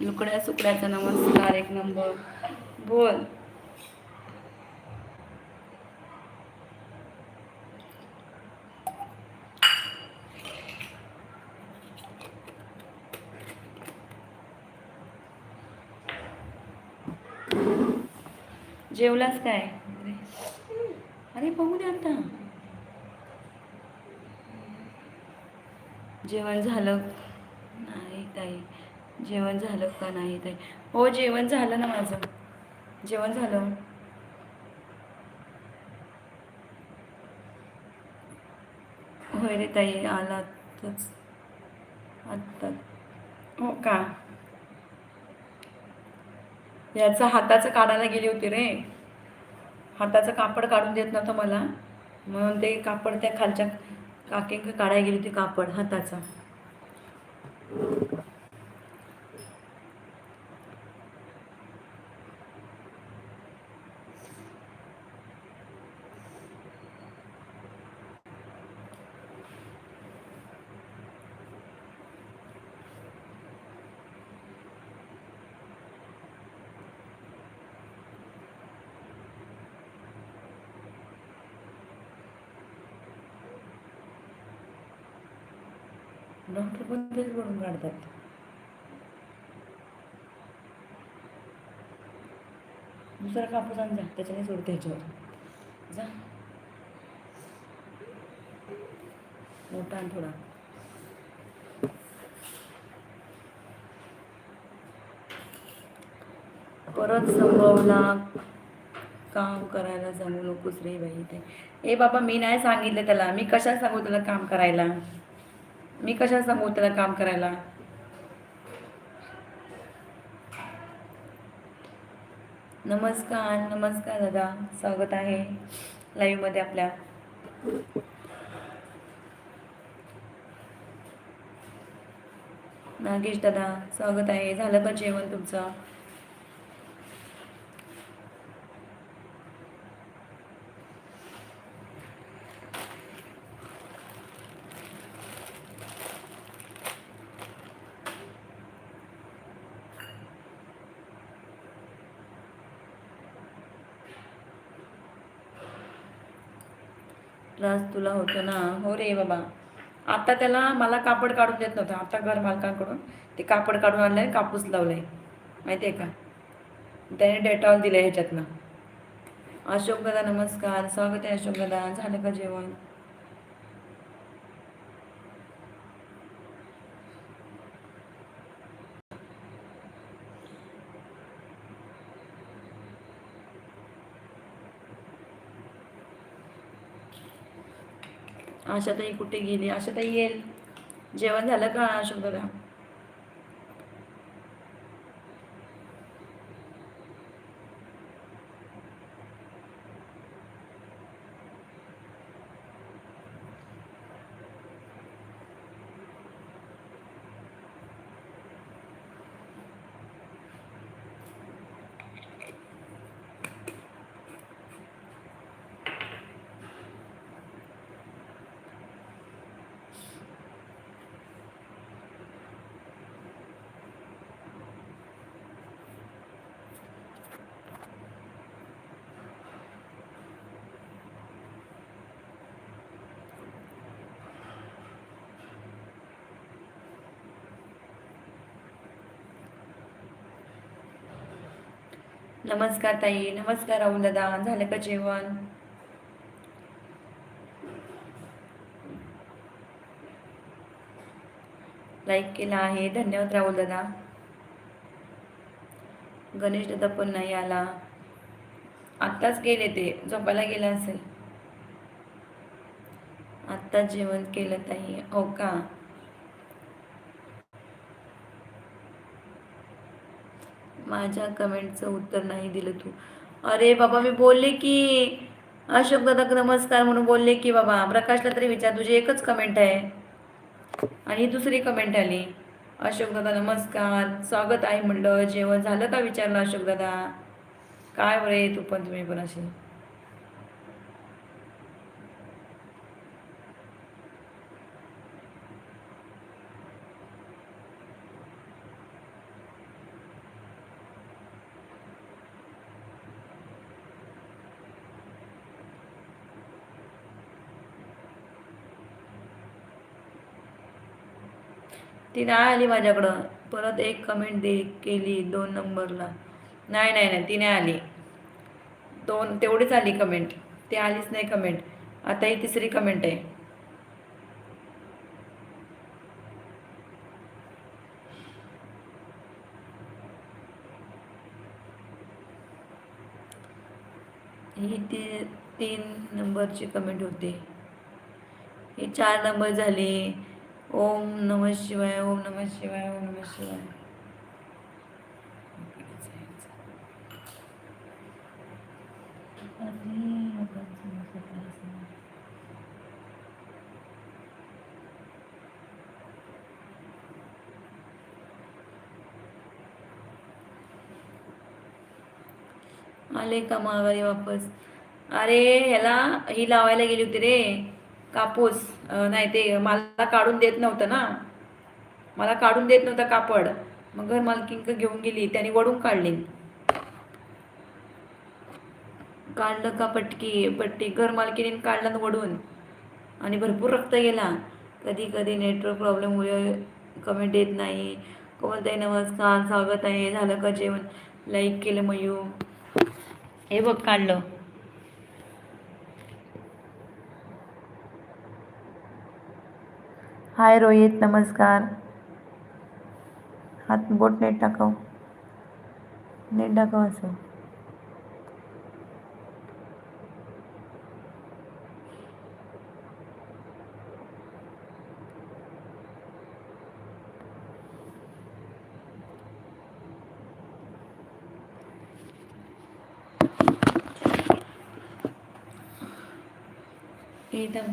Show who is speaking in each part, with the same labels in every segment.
Speaker 1: लुकड्या सुकड्याचा नमस्कार एक नंबर. बोल. जेवलास काय? अरे बघू दे आता. जेवण झालं. नाही ताई. जेवण झालं का नाही ताई? हो जेवण झालं ना माझं. जेवण झालं. होय रे ताई आला आत्ताच. आत्ता. हो का? याचा हाताचं काढायला गेली होती रे. हाताचं कापड काढून देत नव्हतं मला. म्हणून ते कापड त्या खालच्या काके काढायला गेली होती कापड हाताचा. डॉक्टर पण तेच बनवून काढतात? दुसरा कापूस आण जा त्याच्याने सोडते ह्याच्यावर. जा. मोठा आण थोडा. परत संभवला काम करायला जमू नकोस रे बाई ते ए बाबा मी नाही सांगितलं त्याला. मी कशाला सांगू त्याला काम करायला? मी कशा सांगू त्याला काम करायला? नमस्कार नमस्कार दादा. स्वागत आहे लाईव्हमध्ये आपल्या. नागेश दादा स्वागत आहे. झालं का जेवण तुमचं? त्रास तुला होतो ना? हो रे बाबा. आता त्याला मला कापड काढून देत नव्हतं. आता घर मालकांकडून ते कापड काढून आणलंय कापूस लावलाय. माहिती आहे का? त्याने डेटॉल दिलं ह्याच्यातनं. अशोक दादा नमस्कार. स्वागत आहे अशोक दादा झालं का जेवण? आशाताई कुठे गेली? आशाताई येईल. जेवण झालं का अशोक दादा नमस्कार ताई नमस्कार राहुल दादा झालं का जेवण? लाईक केला आहे. धन्यवाद राहुल दादा. गणेश दादा पण नाही आला. आत्ताच गेले ते. झोपायला गेला असेल. आत्ताच जेवण केलं ताई. हो का? माझ्या कमेंटचं उत्तर नाही दिलं तू. अरे बाबा मी बोलले की अशोक दादा नमस्कार म्हणून बोलले की बाबा प्रकाशला तरी विचार तुझी एकच कमेंट आहे. आणि दुसरी कमेंट आली. अशोक दादा नमस्कार स्वागत आहे म्हणलं. जेवण झालं का विचारलं अशोक दादा काय बरे तू पण तुम्ही पण असे ती नाही आली माझ्याकडं. परत एक कमेंट दे केली दोन नंबरला. नाही नाही नाही ती नाही आली. दोन तेवढीच आली कमेंट ती आलीच नाही कमेंट आता ही तिसरी कमेंट आहे. ही ती तीन नंबरची कमेंट होती. ही चार नंबर झाली. ओम नम शिवाय ओम नम शिवाय ओम नम शिवाय. आले का माघारी वापस? अरे ह्याला ही लावायला गेली होती रे. कापूस. नाही ते मला काढून देत नव्हतं ना. मला काढून देत नव्हतं कापड. मग घर मालकिंक घेऊन गेली त्याने वडून काढली. काढलं का पटकी पट्टी? घर मालकीने काढलं ना वडून. आणि भरपूर रक्त गेला. कधी कधी नेटवर्क प्रॉब्लेममुळे कमेंट येत नाही. कोणताही नमस्कार स्वागत आहे. झालं का जेवण? लाईक केलं मयू हे बघ काढलं. हाय रोहित नमस्कार. हात बोट नेट टाकव. नेट टाकव असं. एकदम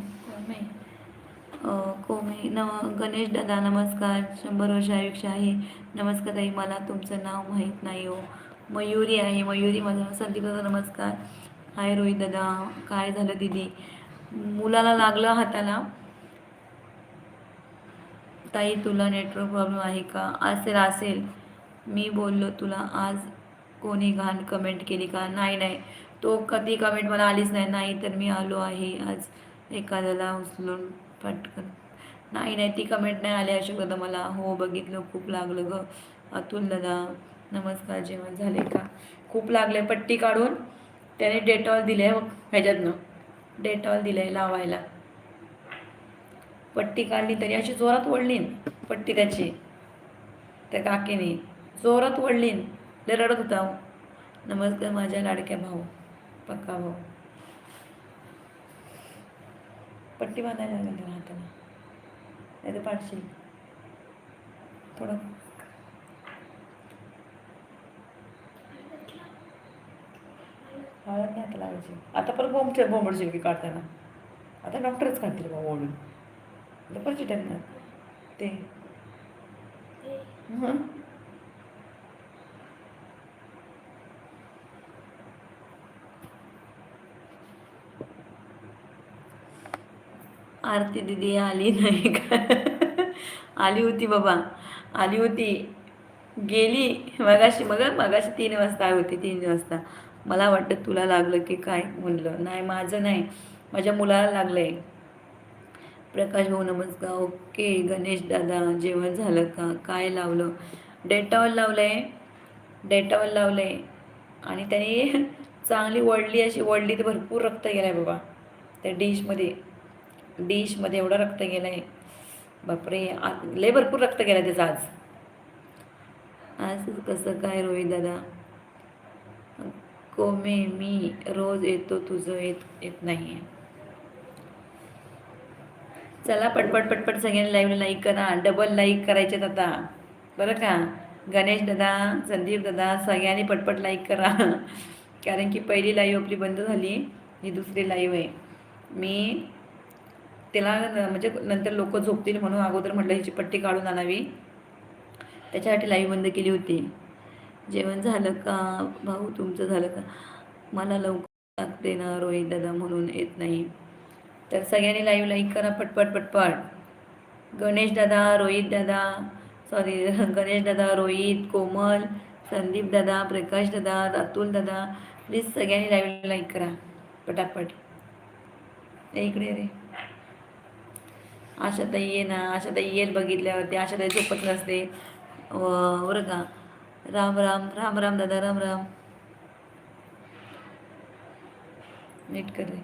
Speaker 1: न गणेश दादा नमस्कार. शंभर वर्ष आयुष्य आहे. नमस्कार ताई मला तुमचं नाव माहीत नाही हो. मयुरी आहे. मयुरी माझं संदीप दादा नमस्कार. हाय रोहित दादा काय झालं दिदी? मुलाला लागलं हाताला. ताई तुला नेटवर्क प्रॉब्लेम आहे का? असेल असेल. मी बोललो तुला आज कोणी घाण कमेंट केली का? नाही नाही. तो कधी कमेंट मला आलीच नाही. नाही तर मी आलो आहे. आज एखाद्याला उचलून पटकन नाही नाही ती कमेंट नाही आली अशोक दादा मला हो बघितलं खूप लागलं ग. अतुल दादा नमस्कार जेवण झाले का? खूप लागले पट्टी काढून. त्याने डेटॉल दिले बघ ह्याच्यातनं. डेटॉल दिले लावायला. पट्टी काढली तरी अशी जोरात ओढली पट्टी त्याची. त्या काकीने. जोरात ओढली न. रडत होता. नमस्कार माझ्या लाडक्या भाऊ पक्का भाऊ. पट्टी बांधायला लागेल हाताला नाही तर पाडशील थोडं हळद नाही आता लावायची आता परत बोंब बोंबड की काढताना आता डॉक्टरच काढतील बा ओढून आता परत चिटकणार ते हां आरती दिदी आली नाही का? आली होती बाबा. आली होती. गेली. मगाशी मग मगाशी तीन वाजता आली होती तीन वाजता. मला वाटतं तुला लागलं की काय म्हणलं. नाही माझं नाही. माझ्या मुलाला लागलं आहे प्रकाश भाऊ नमस्कार. ओके. गणेश दादा जेवण झालं का? काय लावलं? डेटॉल लावलं आहे डेटॉल लावलं आहे आणि त्याने चांगली वळली अशी वळली तर भरपूर रक्त गेलं आहे बाबा. त्या डिशमध्ये. डिशमध्ये एवढं रक्त गेलं आहे बापरे लय भरपूर रक्त गेलं आहे त्याचं आज. आज कसं काय रोहित दादा? कोमे मी रोज येतो तुझं येत येत नाही चला पटपट पटपट सगळ्यांनी लाईव्हला लाईक करा. डबल लाईक करायचे आता. बरं का? गणेश दादा संदीप दादा सगळ्यांनी पटपट लाईक करा. कारण की पहिली लाईव्ह आपली बंद झाली ही दुसरी लाईव्ह आहे. मी त्याला न- म्हणजे नंतर लोक झोपतील म्हणून अगोदर म्हटलं ह्याची पट्टी काढून आणावी. त्याच्यासाठी लाईव्ह बंद केली होती. जेवण झालं का? भाऊ तुमचं झालं का? मला लवकर लागते ना रोहित दादा म्हणून येत नाही. तर सगळ्यांनी लाईव्ह लाईक करा पटपट पटपट. गणेश दादा रोहित दादा सॉरी गणेश दादा रोहित कोमल संदीप दादा प्रकाश दादा अतुल दादा प्लीज सगळ्यांनी लाईव्ह लाईक करा. पटापट. इकडे रे. आशाताई ये ना आशाताई येईल बघितल्यावरती आशाताई झोपत नसते बरं का. राम राम राम राम दादा राम राम. नीट कर रे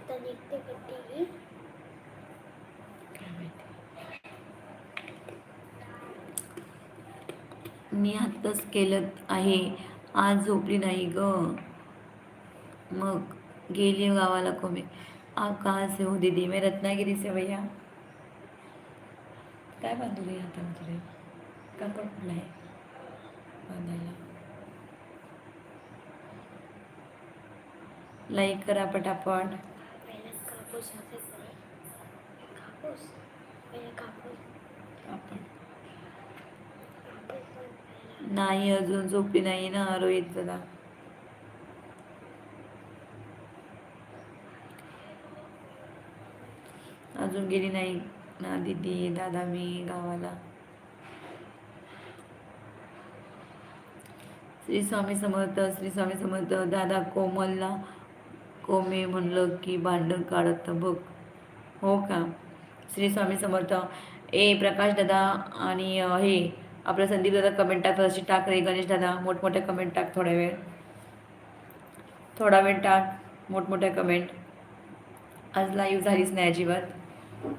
Speaker 2: आता निघते कधी
Speaker 1: काय माहिती मी आत्ताच केलं आहे. आज झोपली नाही ग. मग गेली गावाला कोमे आप कहाँ से हो दीदी मैं रत्नागिरी से भैया. काय बांधू रे आता तुझे कापड कुठला आहे? बांधायला. लाईक करा पटापट.
Speaker 2: कापूस कापूस?
Speaker 1: कापड नाही अजून झोपली नाही ना रोहित दादा अजून गेली नाही ना दीदी दादा मी गावाला. श्री स्वामी समर्थ श्री स्वामी समर्थ दादा कोमलला कोमे म्हणलं की भांडण काढत बघ. हो का? श्री स्वामी समर्थ. ए प्रकाश दादा आणि हे आपला संदीप दादा कमेंट टाक अशी टाक रे गणेश दादा मोठमोठ्या कमेंट टाक थोड्या वेळ. थोडा वेळ टाक मोठमोठ्या कमेंट आज लाईव्ह झालीच नाही अजिबात.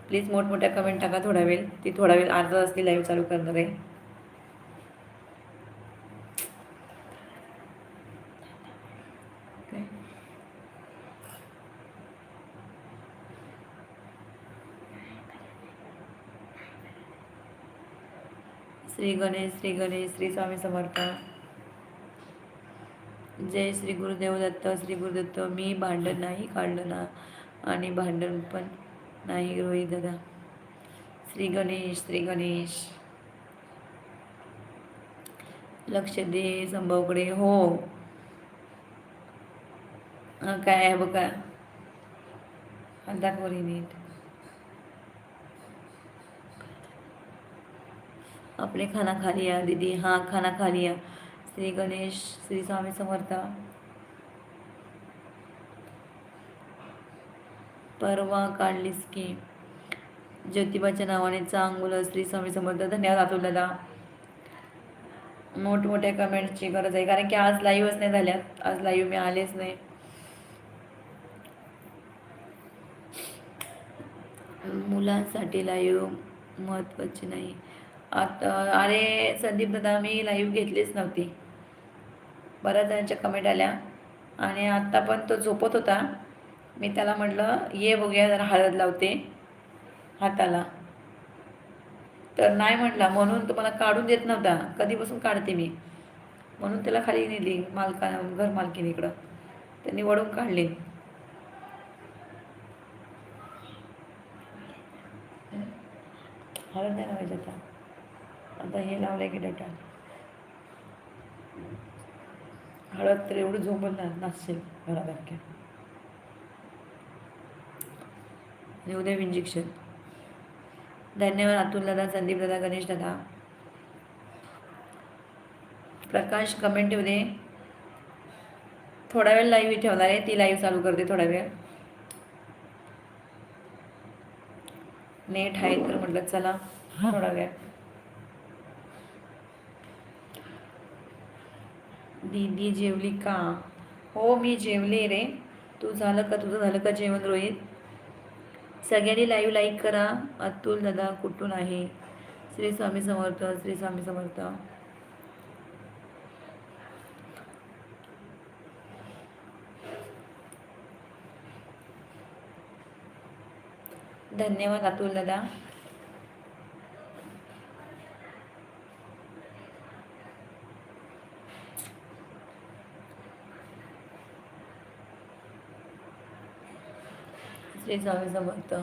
Speaker 1: प्लीज मोठमोठ्या कमेंट टाका थोडा वेळ. ती थोडा वेळ अर्धा तास लाईव्ह चालू करणार आहे. श्री गणेश श्री गणेश श्री स्वामी समर्थ. जय श्री गुरुदेव दत्त श्री गुरुदत्त मी भांडण नाही काढलं ना आणि भांडण पण नाही रोहित दादा. श्री गणेश श्री गणेश. लक्ष दे संभवकडे हो. काय आहे बघा. दाखवली नीट. आपले खाना खा लिया दीदी. हाँ खाना खा लिया श्री गणेश श्री स्वामी समर्थ. परवा काढलीस की. ज्योतिबाच्या नावाने चांगलं श्री स्वामी समर्थ. धन्यवाद अतुल दादा मोठमोठ्या कमेंटची गरज आहे. कारण की आज लाईव्हच नाही झाल्यात आज लाईव्ह मी आलेच नाही. मुलांसाठी लाईव्ह महत्त्वाची नाही. आता अरे संदीप दादा मी लाईव्ह घेतलीच नव्हती. बऱ्याच जणांच्या कमेंट आल्या. आणि आत्ता पण तो झोपत होता. मी त्याला म्हटलं ये बघूया जरा हळद लावते. हाताला. तर नाही म्हटला. म्हणून तो मला काढून देत नव्हता. कधीपासून काढते मी? म्हणून त्याला खाली नेली मालका घर मालकीनीकडं त्यांनी वडून काढले. हळद नाही लावायचं आता. आता हे लावलं की डेटा. हळद तर एवढं झोपल नसेल घरासारख्या आणि उद्या इंजेक्शन धन्यवाद अतुल दादा संदीप दादा गणेश दादा. प्रकाश कमेंट येऊ दे थोडा वेळ लाईव्ह ठेवणार आहे ती लाईव्ह चालू करते थोडा वेळ. नेट आहे तर म्हटलं चला थोडा वेळ. दीदी जेवली का? हो मी जेवले रे. तू झालं का? तुझं झालं का जेवण रोहित? सगळ्यांनी लाईव्ह लाईक करा. अतुल दादा कुठून आहे? श्री स्वामी समर्थ श्री स्वामी समर्थ. धन्यवाद अतुल दादा. श्री स्वामी समर्थ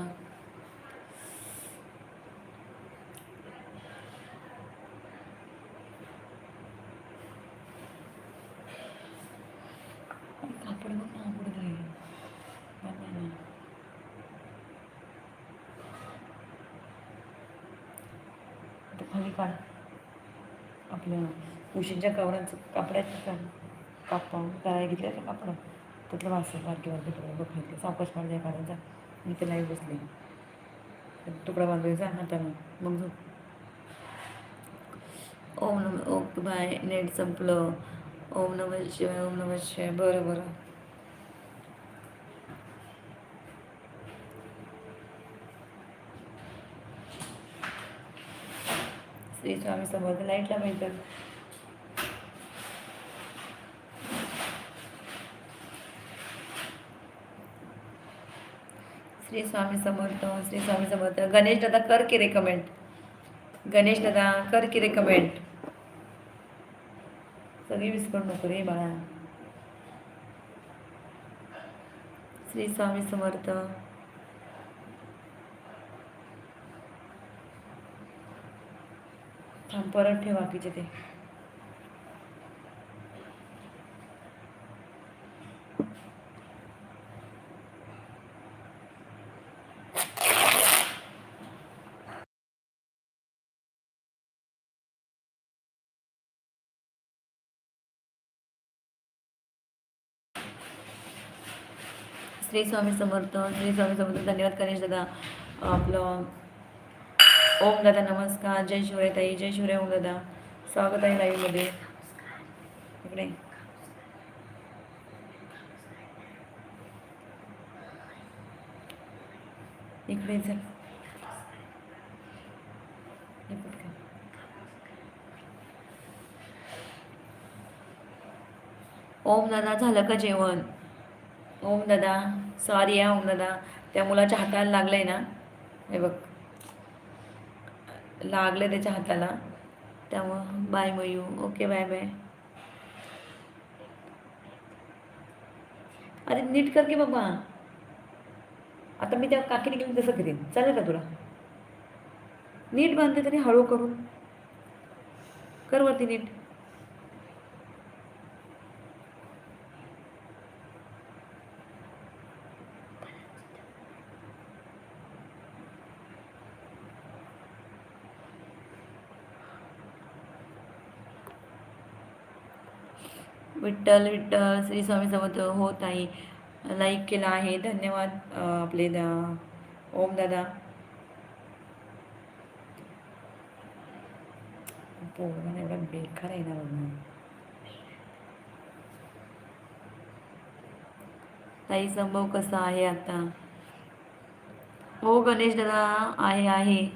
Speaker 1: कापड ते खाली काढ. आपल्या उशींच्या कवरांचं कापडाचं का कापा करायला कापड. त्यातलं वासर बारकी बारकी तुकडे बघितले सावकाश काढल्या जा मी ते लाईव्ह बसले. तुकडा बांधायचा हातानं. मग झोप. ओम नम ओके बाय. नेट संपलं. ओम नम शिवाय ओम नम शिवाय. बरं बरं. श्री स्वामी समर्थ. लाईटला मिळतं श्री स्वामी समर्थ श्री स्वामी समर्थ. गणेश दादा कर की रेकमेंड गणेश दादा कर की रेकमेंड सगळी मिस नको रे बाळा. श्री स्वामी समर्थ. थांब परत ठेवा बाकीचे ते. श्री स्वामी समर्थ श्री स्वामी समर्थ धन्यवाद गणेश दादा आपलं ओम दादा नमस्कार जय शिवराय ताई जय शिवराय ओम दादा स्वागत आहे लाईव्हमध्ये. इकडे. इकडे चल ओम दादा झालं का जेवण? ओम दादा सॉरी या ओम दादा. त्या मुलाच्या हाताला लागलं आहे ना हे बघ. लागलं त्याच्या हाताला. त्यामुळं bye Mayu. Okay bye bye अरे नीट कर की बाबा. आता मी त्या काकीने घेऊन तसं करीन. चालेल का तुला? नीट बांधते तरी हळू करून कर वरती नीट. विठ्ठल विठ्ठल श्री स्वामी समर्थ हो ताई. लाईक केला आहे. धन्यवाद आपले दा- ओम दादा. पोरगा एवढा बेकार आहे ना बघ. ताई संभव कसा आहे आता? हो गणेश दादा आहे आहे.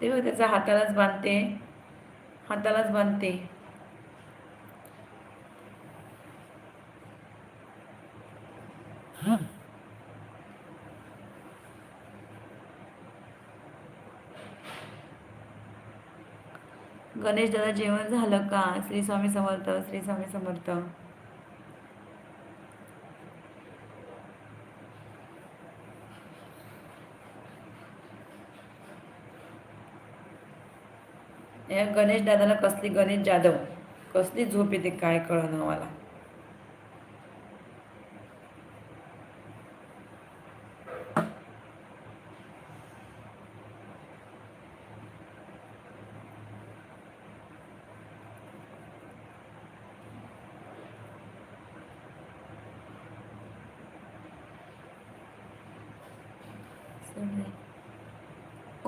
Speaker 1: ते बघ त्याचा हातालाच बांधते. हातालाच बांधते. गणेश दादा जेवण झालं का? श्री स्वामी समर्थ श्री स्वामी समर्थ. गणेश दादाला कसली गणेश जाधव कसली झोप येते काय कळलं मला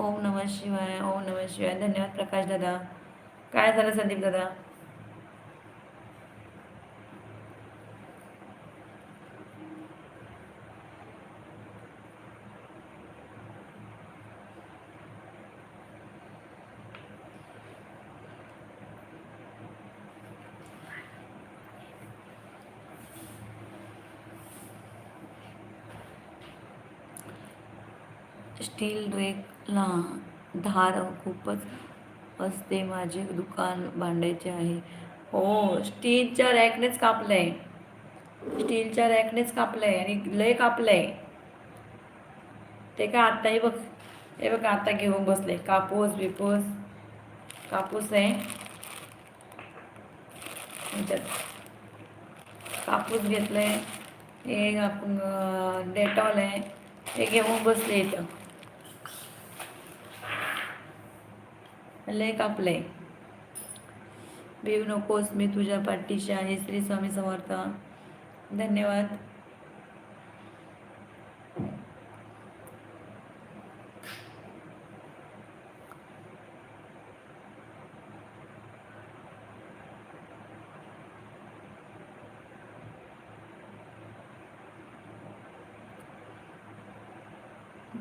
Speaker 1: ओम नमः शिवाय ओम नमः शिवाय. धन्यवाद प्रकाश दादा. काय झालं संदीप दादा? स्टील रेकला धार खूपच असते माझे दुकान बांधायचे आहे. हो स्टीलच्या रॅकनेच कापलं आहे स्टीलच्या रॅकनेच कापलं आहे आणि लय आहे ते काय आत्ताही बघ. हे बघ आता घेऊन बसले. कापूस बिपूस कापूस आहे. कापूस कापूस आहे हे आपण डेटॉल आहे. हे घेऊन बसले इथं. लय कापलंय. भेऊ नकोस मी तुझ्या पाठीशी आहे श्री स्वामी समर्थ. धन्यवाद.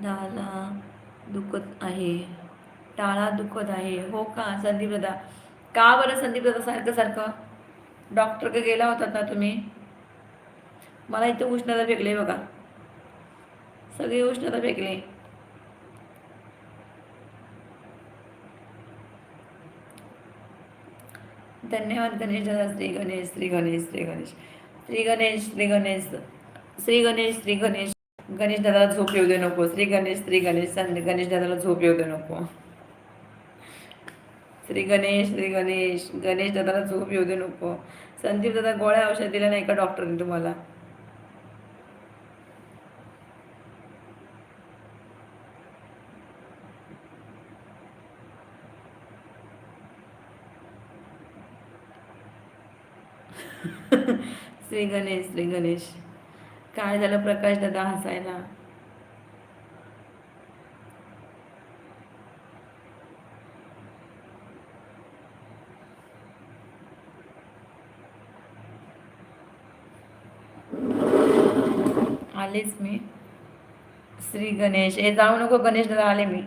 Speaker 1: दहाला दुखत आहे. टाळा दुखत आहे. हो का संदीपदा का बरं संदीपदा सारखं सारखं? सारखं का गेला होतात ना तुम्ही? मला इथे उष्णता फेकली बघा. सगळी उष्णता फेकली. धन्यवाद गणेश दादा. श्री गणेश श्री गणेश श्री गणेश. श्री गणेश श्री गणेश. श्री गणेश श्री गणेश. गणेश दादाला झोप येऊ दे नको. श्री गणेश श्री गणेश. गणेश दादाला झोप येऊ दे नको. श्री गणेश श्री गणेश. गणेश दादाला झोप येऊ दे नको. संदीप दादा गोळ्या औषध दिल्या नाही का डॉक्टरने तुम्हाला? श्री गणेश श्री गणेश. काय झालं प्रकाश दादा हसायला? आलेच मी. श्री गणेश. हे जाऊ नको गणेश आले मी.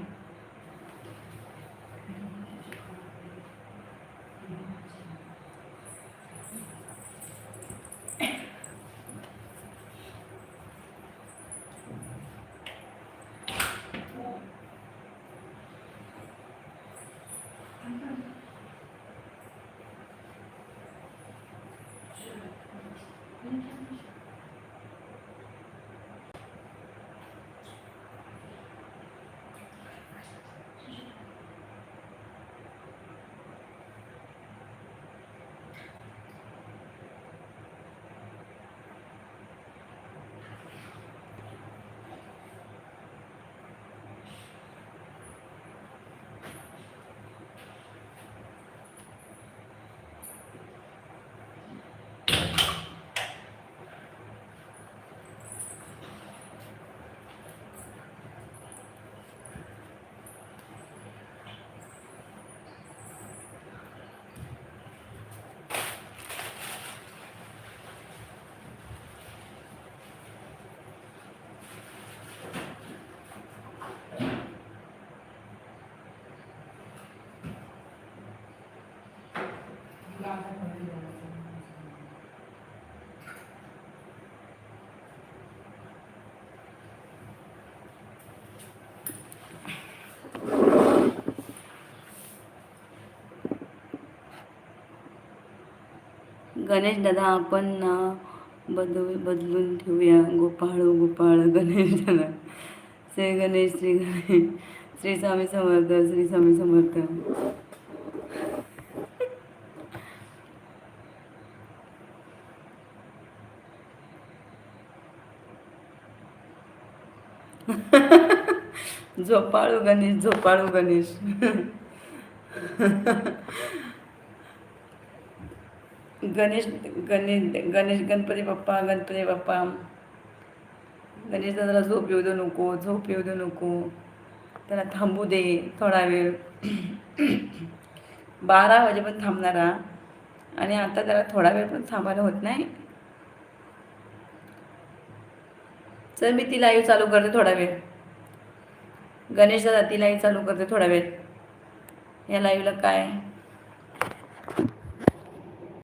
Speaker 1: गणेश दादा आपण ना बदल बदलून ठेवूया. गोपाळ गोपाळ गणेश दादा. श्री गणेश श्री गणेश. श्री स्वामी समर्थ श्री स्वामी समर्थ. झोपाळू गणेश झोपाळू गणेश. गणेश गणेश गणेश गणपती बाप्पा गणपती बाप्पा. गणेश दादाला झोप येऊ देऊ नको झोप येऊ देऊ नको. त्याला थांबू दे थोडा वेळ. बारा वाजेपर्यंत थांबणारा. आणि आता त्याला थोडा वेळ पण थांबायला होत नाही. चल मी ती लाईव्ह चालू करते थोडा वेळ. गणेश दादा ती लाईव्ह चालू करते थोडा वेळ. या लाईव्हला काय?